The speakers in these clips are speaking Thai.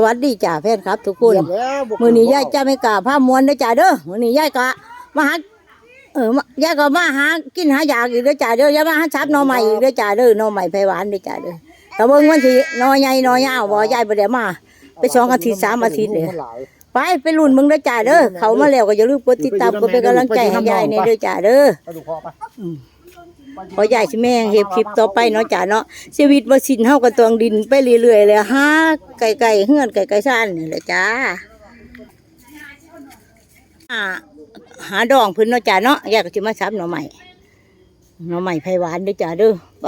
สวัสดีจ่าแฟนครับ ทุกคนเหยียบแล้วบ่มือนี้ยายจะไม่กล้าผ้ามวนเด้อจ่าเด้อมือนี้ยายกะมาหาเออมายายก็มาหากินหายากอีกเด้อจ่าเด้อยายมาหาชับหน่อใหม่อีกเด้อจ่าเด้อหน่อใหม่ไผหวานเด้อจ่าเด้อแต่เบิ่งมันสิหน่อใหญ่หน่อยาวบ่ยายบ่ได้มา ไปสองอาทิตย์สามอาทิตย์เลยมันหลายไปไปลุ้นมึงเด้อจ่าเด้อเขามาแล้วก็อย่าลืมกดติดตามกดเป็นกำลังใจให้ยายเนี่ยเด้อจ่าเด้อ ไปดูคอไปพอยายสิแม่งเฮ็ดคลิปต่อไปเนาะจ้าเนาะชีวิตบ่สิ้นเฮาก็ต้องดินไปเรื่อยๆเลยหาไก่ๆเฮือนไก่ๆซ่านนี่แหละจ้าหาดองพิ่นเนาะจ้าเนาะยาก็สิมาซับหน่อใหม่หน่อใหม่ไผหวานเด้อจ้าเด้อไป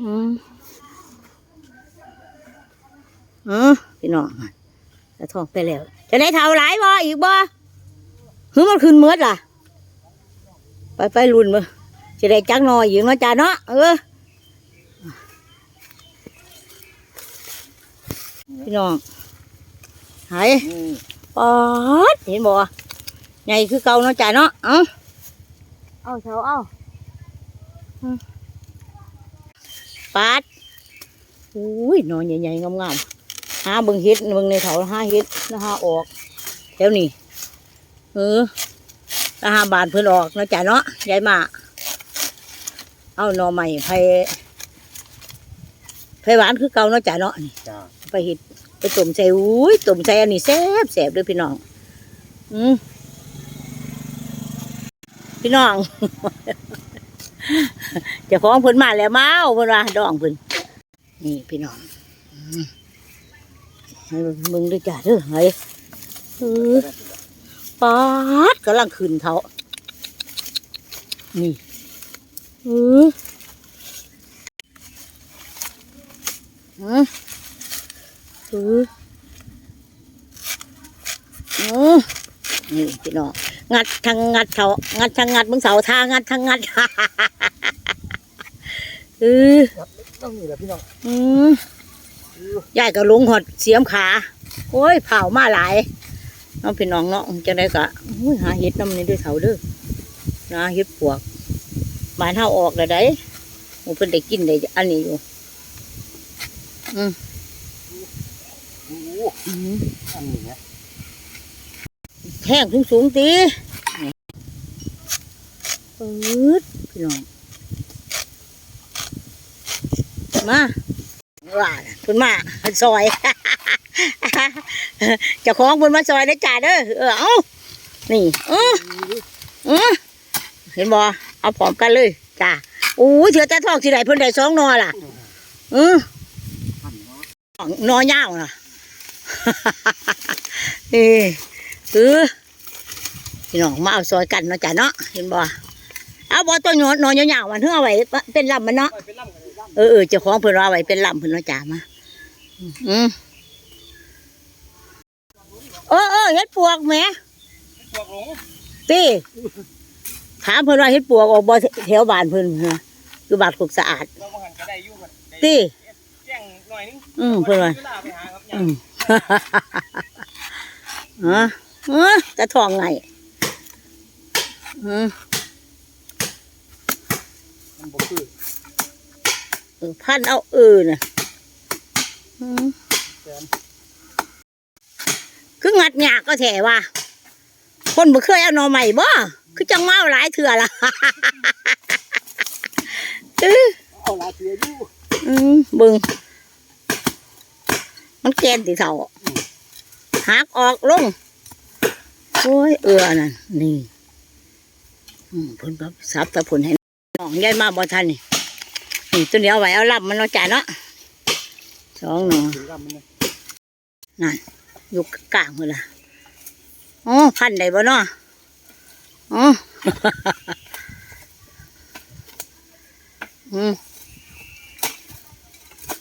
อืมอือพี่น้องตะทองไปแล้ว จะได้เท่าหลายบ่อีกบ่หรือมันขึ้นเมือดล่ะ ไปไปรุ่นมือ จะได้จักหน่อยอยู่เนาะจ้าเนาะเออพี่น้องหายนี่ปอดเห็นบ่ใหญ่คือเก่าเนาะจ้าเนาะเอ้าเอาเช้าเอาอืมปาดอุ้ยหนอนใหญ่ๆงามๆหาเบิ่งเฮ็ดเบิ่งในเขาหาเฮ็ดแล้วหาออกแถวนี้เออถ้าหาบานเพิ่นออกเนาะจ้ะเนาะยายมา เอาหน่อใหม่ไผไผหวานคือเก่าเนาะจ้ะเนาะนี่จ้าไปเห็ดไปต้มใส่อุ้ยต้มใส่อันนี้แซ่บแซ่บเด้วยพี่น้อง อืมพี่น้อง เจ้าของเพิ่นมาแล้วเมาเพิ่นว่าดองเพิ่นนี่พี่น้องอืมให้มึงด้วยจ้ะเด้อเฮ้ยเออปาดกำลังขึ้นเขานี่ เออเออเออเออนี่พี่น้องงัดทางงัดเขางัดทางงัดมึงเสาทางงัดทางงัดเออต้องนี่แหละพี่น้องอืมยายก็ลงหดเสียมขา โอ้ยเผามาหลายน้องพี่น้องเนาะจังได้กะหาเห็ดน้ำนี่ด้วยเถาเด้อหาเห็ดปวก บานเฮาออกแล้วได้หมูเพิ่นได้กินได้อันนี้อยู่ อืมโอ้โหอืมอันนี้เนี่ยแห้งสูงสูงๆตีนี่ปืดพี่น้อง มาว่าน่ะเพิ่นมาซอยเจ้าของเพิ่นมาซอยได้อจ่าเด้อเออเอานี่เออเออ เห็นบ่เอาพร้อมกันเลยจ้าโอ้ยเถือแต่ทองสิได้เพิ่นได้สองหนอล่ะเอออันเนาะหนอยาวน่ะเออเออพี่น้องมาเอาซอยกันเนาะจ้ะเนาะเห็นบ่เอาบ่ตัวหนอนหนอยาวๆมันเพิ่งเอาไว้เป็นลำมันเนาะเป็นล่ำกันเลยล่ำเออเออเจ้าของเพิ่นว่าเอาไว้เป็นลำเพิ่นเนาะจ้ามาอืมเออเออเฮ็ดปวกแหมพวกหลงตี ถามเพิ่นว่าเฮ็ดปวกออกบ่แถวบ้านเพิ่นนะคือบ้านคุกสะอาดเราบ่หันก็ได้อยู่กันได้ตีแจ้งหน่อยนึงอืมเพิ่นว่าเวลาไปหาครับอืมฮะฮะจะทองไงอืมมันบ่คือเออพันเอาเออน่ะอืมแสนคืองัดหยากก็แถว่าคนบ่เคยเอาหน่อใหม่บ่ คือจังมาเอาหลายเถื่อละเออเอาลาเสียอยู่อืมเบึงมันแกนติเท่าหักออกลงโอ้ยเอือนั่นนี่อืมเพิ่นก็สับตะผลให้น้องยายมาบ่ทันนี่นี่ตัวเดียวไว้เอาลำมันเนาะจ้าเนาะสองหนอถึงล่ำมันเนี่ยนั่นอยู่กลางเลยล่ะอ๋อพันได้บ่เนาะ อ๋ออืม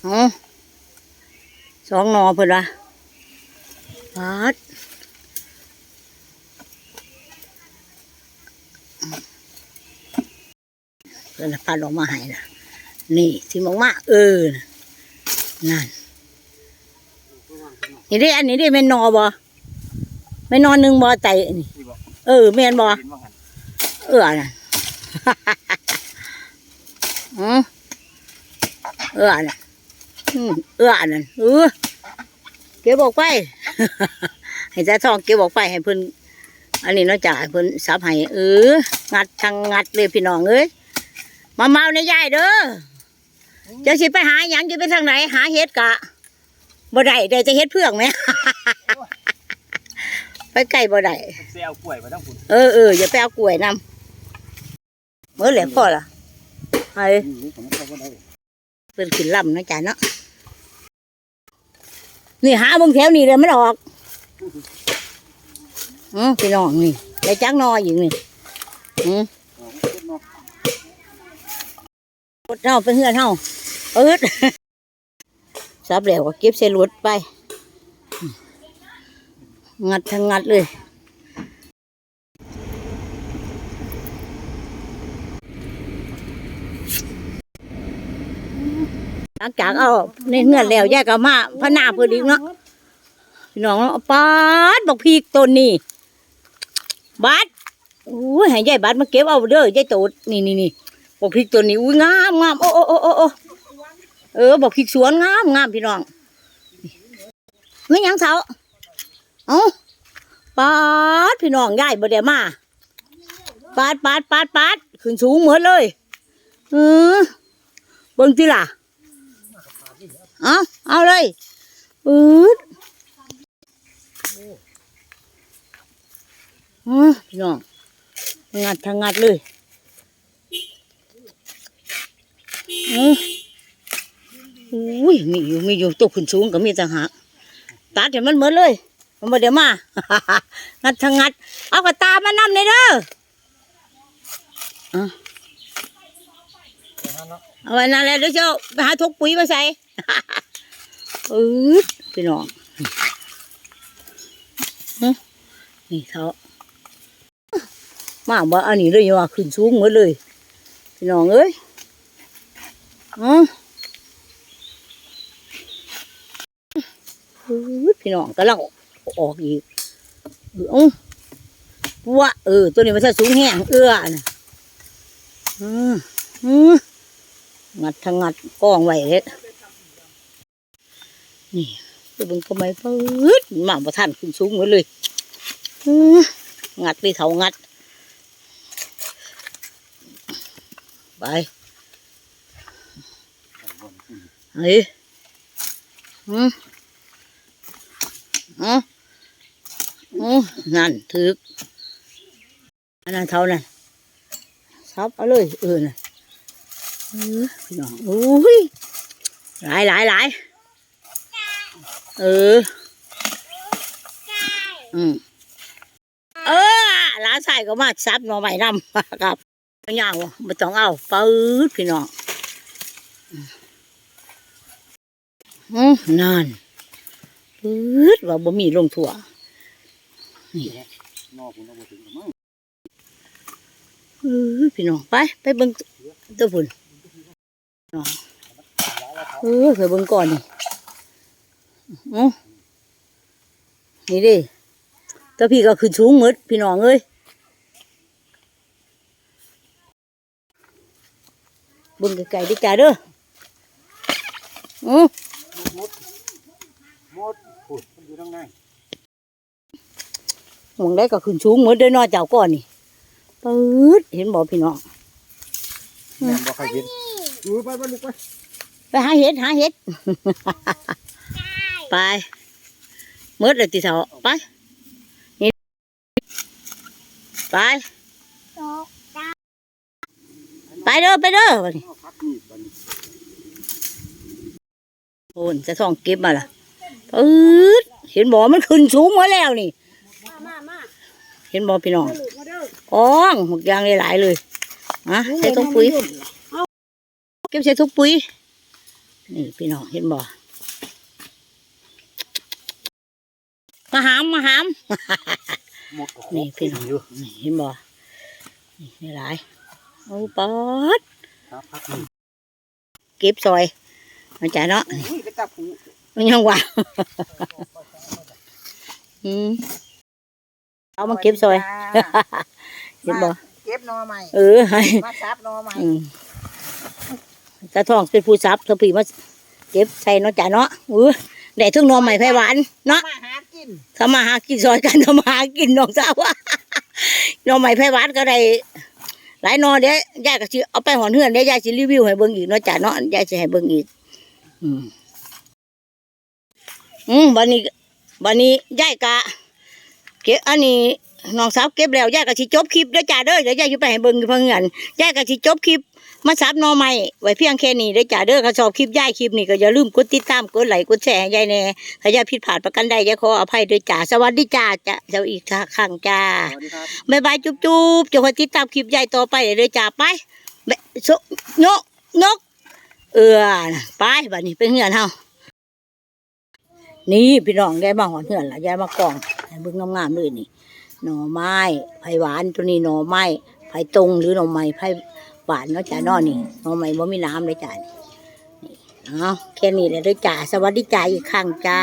อ๋อสองนอเพิ่อนว่าปาดเพิ่นน่ะพันออกมาให้น่ะนี่ที่มองมาเออ นั่น นี่ดิอันนี้ไดิแม่นนอบ่แม่นอนหนึ่งบ่ไตนี่นี่ ออแม่นบ่เห็นว่าหันเออน่ะอืมเออน่ะอืมเออนั่นเออเก็บออกไปให้ตาทองเก็บออกไปให้เพิ่นอันนี้เนาะจ้ะให้เพิ่นซับให้เอองัดทางงัดเลยพี่น้องเอ้ยมาเมาในยายเด้อจะสิไปหาหยังจะไปทางไหนหาเฮ็ดกะบ่ได้เดี๋ยวจะเฮ็ดเพื่องไหม ไปไกลบ่ได้เซลกล้วยมาทั้งคุณเออเอออย่าไปเอากล้วยนำเมื่อแหละพ่อล่ะไอ้นี่ผมไม่เข้าได้เพิ่นขึ้นลำนะจ๊ะเนาะนี่หาเบงแถวนี่เลยมันออกอือพี่น้องนี่ได้จักหนออยู่นี่อือปดเฮาเป็นเฮือนเฮาปืดซับแล้วก็เก็บใส่รถไป งัดทั้งงัดเลย หลังจากเอาในเงื่อนแล้วแยกกันมาพระนาเพื่ออีกเนาะพี่น้องเนาปาดบอกพีกต้นนี่บัดอู้ยให้ยายบัดมาเก็บเอาเด้อยายโตดนี่นี่นี่บอกพีกต้นนี้อุ้ยงามงามโอ้โอ้โอ้โอ้โอ้เออบอกพีกสวนงามงามพี่น้องไม่ยังเสา เอ้าปาดพี่น้องยายบ่ได้มาปาดปาดปาดปาดขึ้นสูงเหมือนเลยเออเบิ่งที่ล่ะเอาเอาเลยอืดอือพี่น้องงัดทางงัดเลยอืออุ้ยมีอยู่มีอยู่ตัวขึ้นสูงก็มีต่างหากตัดให้มันเหมือนเลย มันมาเดี๋ยวมา งัดทางงัด เอากระตามานํเลยเด้อเอาเอาไว้นั่นแหละเดี๋ยวเจ้าไปหาทุกปุ๋ยมาใส่ อืดพี่น้องนี่เขามาบ่อันนี้เลยว่าขึ้นสูงหมดเลย พี่น้องเอ้ยอ๋อพี่น้องกำลัง ออกอีกเออเอาวะเออ ตัวนี้มันจะสูงแห้งเอื้อนะอืมอืมงัดทางงัดกองไว้เลยนี่ไปเบิ่งก็ไม่ปื๊ดมาประท่านขึ้นสูงหมดเลยอื้องัดไปเขางัด ไปเฮ้ยอืม อืมอืมนั่นถึกอันนั้นเท่านั้นซับเอาเลยเออน่ะเออพี่น้องโอ้ยหลายหลายหลายเอออืมเออหลานชายก็มาซับหน่อไม้นำครับไม่ยาวไม่ต้องเอาปื๊ดพี่น้องอืมนั่น ปื๊ดว่าบ่มีลงถั่วนี่นอกคุณเอาไปถึงมั้งพี่น้องไปไปเบิ่งตัวพุ่นน้องเออไปเบิ่งก่อนนี่อือนี่ดิตัวพี่ก็ขึ้นสูงหมดพี่น้องเอ้ยเบิ่งไกลๆดิจ้าเด้ออือหมดหมด พูดมันอยู่ข้างในหมองได้ก็ขึ้นสูงหมดเด้อเนอเจ้าก่อนนี่ปื๊ดเห็นบ่พี่น้องแม่บอกใครกินดูไปไปลูกไปไปหาเห็ดหาเห็ดไปมืดเลยติเถาไปนี่ไปไปเด้อไปเด้อบัดนี้พักนี่บันโอนจะท่องเก็บมาล่ะ ปื๊ดเห็นบ่มันขึ้นสูงมาแล้วนี่ มามาเห็นบ่พี่น้องมาลูกมาเด้ออ้องหมกยางหลายๆเลยมาใส่ถุงปุ๋ย เก็บใส่ถุงปุ๋ย นี่พี่น้องเห็นบ่มาหามมาหามหมดนี่พี่น้องอยู่นี่เห็นบ่นี่นี่หลายโอ้ปอดครับพักนี่เก็บซอยมันจ่ายเนาะอุ้ยกระจับผู มันยังว่าอืมเอามาเก็บซอยเห็นบ่เก็บหนอใหม่เออให้มาซับหนอใหม่อืมตาทองเป็นผู้ซับเธอผีมาเก็บใส่เนาะจ่ายเนาะเออได้ทั้งหน่อใหม่ไผ่หวานเนาะมาหากินทำมาหากินซอยกันทำมาหากินน้องสาวว่าหน่อใหม่ไผ่หวานก็ได้หลายหนอเดี๋ยวยายก็สิเอาไปหอนเฮือนเดี๋ยวยายสิรีวิวให้เบิ่งอีกเนาะจ้ะเนาะยายสิให้เบิ่งอีก อืม อืมบัดนี้บัดนี้ยายกะเก็บอันนี้น้องสาวเก็บแล้วยายก็สิจบคลิปเด้อจ้าเด้อเดี๋ยวยายสิไปให้เบิ่งอยู่เพิ่นเงินยายก็สิจบคลิปมาซับหนอใหม่ไว้เพียงแค่นี้เด้อจ้าเด้อถ้าชอบคลิปยายคลิปนี้ก็อย่าลืมกดติดตามกดไลค์กดแชร์ให้ยายแน่ถ้ายายผิดพลาดประกันใดยายขออภัยด้วยจ้าสวัสดีจ้าจ้าเจ้าอีกครั้งจ้าสวัสดีครับ บ๊ายบายจุ๊บจุ๊บจะคอยติดตามคลิปยายต่อไปเลยจ้าไปเบะโซนกนก เอือน่ะไปบัดนี้เป็นเหือนเฮา นี่พี่น้องได้มาหอนเหือนละยายมากองให้เบื้องงามๆเลยนี่ หน่อไม้ไผ่หวานตัวนี้หน่อไม้ไผ่ตรงหรือหน่อไม้ไผ่หวานเนาะจ้านาะนี่หน่อไม้บ่มีน้ำเลยจ้านี่นี่เอาแค่นี้เลยด้วยจ้าสวัสดีจ้าอีกครั้งจ้า